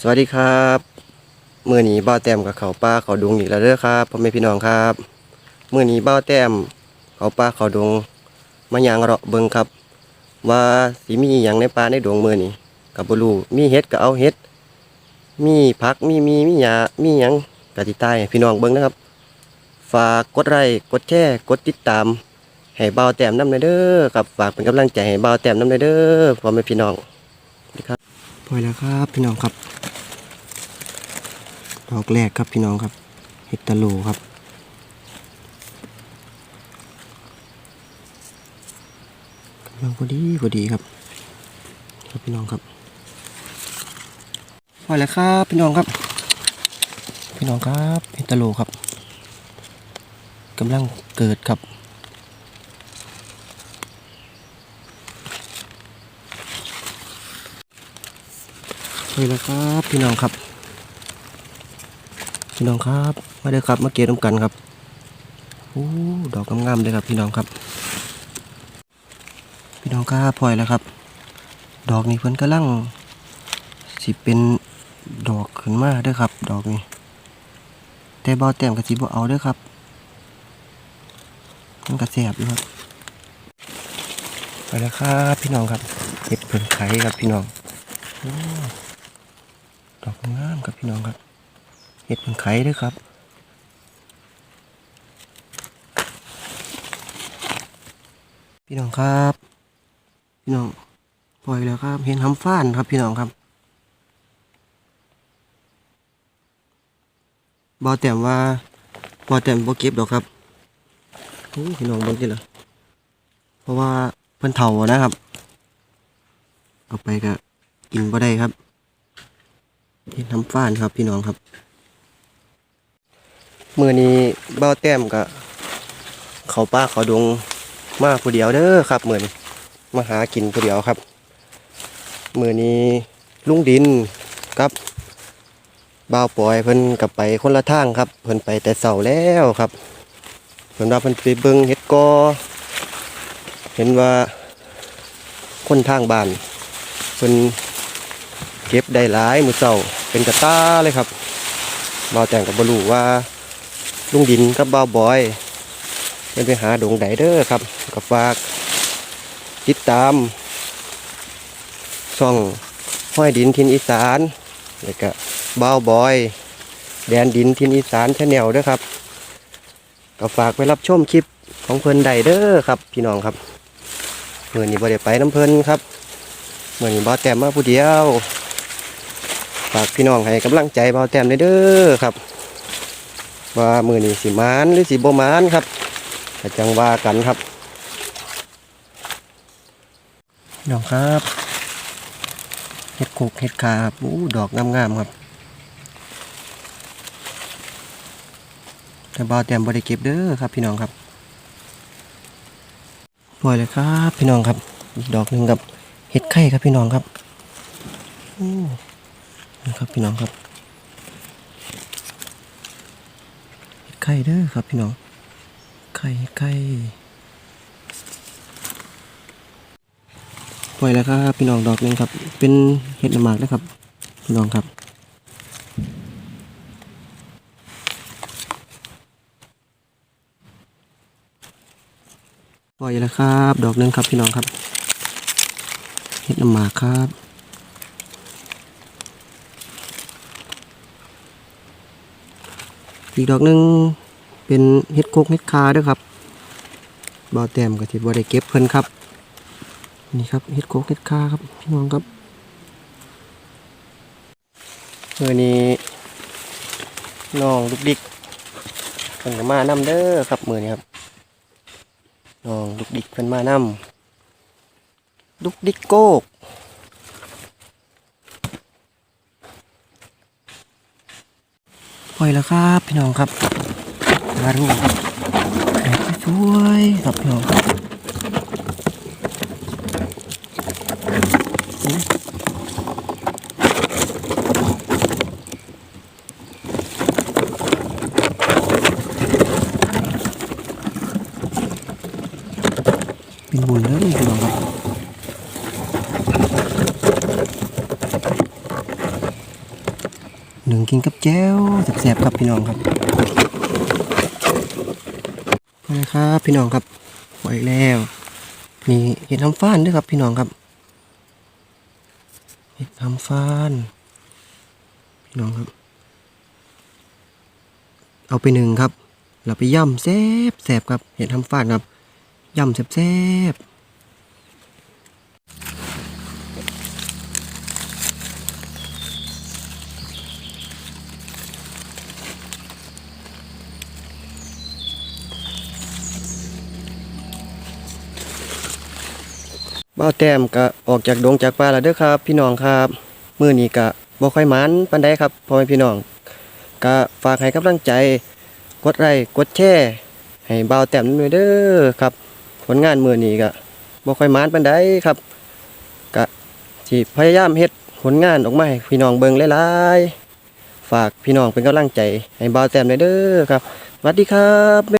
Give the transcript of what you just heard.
สวัสดีครับมื่อนี้บ้าแต้มกับเขาป้าเขาดงอีกแล้วเด้อครับพ่อแม่พี่น้องครับมื่อนี้บ้าแต้มเขาป้าเขาดงมายังเราะเบิงครับ ว่าสิมีอย่างในป่าในดงมื่อนี้กับบรูมีเห็ดก็เอาเห็ด มีผักมีมีมีหญ้ามีหยังกติตายให้พี่น้องเบิงนะครับ ฝากกดไลค์กดแชร์กดติดตามให้บ้าแต้มน้ำในเด้อครับฝากเป็นกำลังใจให้บ้าแต้มน้ำในเด้อพ่อแม่พี่น้องสวัสดีครับพอแล้วครับพี่น้องครับ ดอกแรกครับพี่น้องครับ เห็ดตะโลครับกำลังพอดีพอดีครับ ครับพี่น้องครับพอแล้วครับพี่น้องครับ พี่น้องครับเห็ดตะโลครับกำลังเกิดครับพอแล้วครับพี่น้องครับ พี่น้องครับมาเด้อครับมาเก็บน้ำกันครับโอ้ดอกงามๆเลยครับพี่น้องครับ พี่น้องครับพลอยแล้วครับ ดอกนี้เพิ่นกำลังสิเป็นดอกขึ้นมาเด้อครับ ดอกนี้แต่บ่แต้มกับสิบ่เอาเด้อครับมันก็แสบอยู่ครับไปแล้วครับพี่น้องครับเห็ดเพิ่นไข่ครับพี่น้องอดอกงามครับพี่น้องครับ เห็ดเป็นไข่ด้วยครับพี่น้องครับ พี่น้องปล่อยแล้วครับ เห็นหำฟ้านครับ พี่น้องครับบอแต้มว่าบอแต้มบอเก็บดอกครับพี่น้องเบิ่งดิล่ะเพราะว่าเพิ่นเฒ่านะครับ เอาไปก็กินบ่ได้ครับเห็นหำฟ้านครับ พี่น้องครับ มือนี้เบ้าแต้มก็เขาป้าเขาดงมาผู้เดียวเด้อครับมือนี้มาหากินผู้เดียวครับ มือนี้ลุงดินกับบ่าวปอยเพิ่นกับไปคนละทางครับ เพิ่นไปแต่เสาแล้วครับเพิ่นว่าเพิ่นไปเบิ่งเฮ็ดกอเห็นว่าคนทางบ้านเพิ่นเก็บได้หลายมือเสาเป็นกระตาเลยครับบ่าวแต่งกับบรูว่า ลุงดินกับบ่าวบอยเป็นไปหาดงไดเด้อครับกับฝาก ติดตามช่องห้อยดินทินอีสานแล้วก็บ่าวบอย แดนดินทินอีสานชาแนลด้อครับก็ฝากไปรับชมคลิปของเพิ่นไดเด้อครับ พี่น้องครับเมื่อนี้บ่ได้ไปน้ำเพิ่นครับเมื่อนี้บ่าวแต้มมาผู้เดียว ฝากพี่น้องให้กำลังใจบ่าวแต้มเด้อครับ ว่ามือนี้สิมานหรือสิบ่มานครับจังว่ากันครับน้องครับเห็ดโขกเห็ดขาครับอู้ดอกงามๆครับ แต่บ่าวแต้มบ่ได้เก็บเด้อครับ พี่น้องครับปล่อยเลยครับ พี่น้องครับ อีกดอกหนึ่งครับเห็ดไข่ครับพี่น้องครับอู้นี่ครับพี่น้องครับ ไข่เด้อครับพี่น้อง ไข่ไข่ปล่อยแล้วครับพี่น้องดอกหนึงครับ เป็นเห็ดน้ำหมากนะครับ พี่น้องครับปล่อยแล้วครับ ดอกหนึงครับพี่น้องครับ เห็ดน้ำหมากครับ อีกดอกหนึงเป็นเห็ดโคกเห็ดคาด้วยครับบ่าวแต้มกับที่บ่ได้เก็บเพิ่นครับ นี่ครับเห็ดโคกเห็ดคาครับพี่น้องครับเมื่อนี้น้องลูกดิกเพิ่นมานำเด้อครับมือนี้ครับน้องลูกดิกเพิ่นมานำลูกดิกโกก ปล่ อยแล้วครับ พี่น้องครับมาดูครับดอกสวยๆครับพี่น้องครับเป็นบุญเลยพี่น้องครับ ห นึ่งกินกับแจ้วแซ่บๆครับพี่น้องครับไปเลยครับพี่น้องครับปล่อยแล้วนี่เห็ดทำฟ้านด้วยครับพี่น้องครับเห็ดทำฟ้าน พี่น้องครับ เอาไปหนึ่งครับ เราไปย่ำแซบแซบครับเห็ดทำฟ้านครับย่ำแซบแซบ บ้าวแต้มก็ออกจากดงจากป่าแล้วเด้อครับ พี่น้องครับมื้อนี้ก็บ่ค่อยมันปานใดครับพ่อแม่พี่น้องก็ฝากให้กำลังใจ กดไลค์กดแชร์ให้บ่าวแต้มด้วยเด้อครับ ผลงานมื้อนี้ก็บ่ค่อยมันปานใดครับก็สิพยายามเฮ็ดผลงานออกมาให้พี่น้องเบิ่งหลายๆฝากพี่น้องเป็นกำลังใจให้บ่าวแต้มด้วยเด้อครับสวัสดีครับ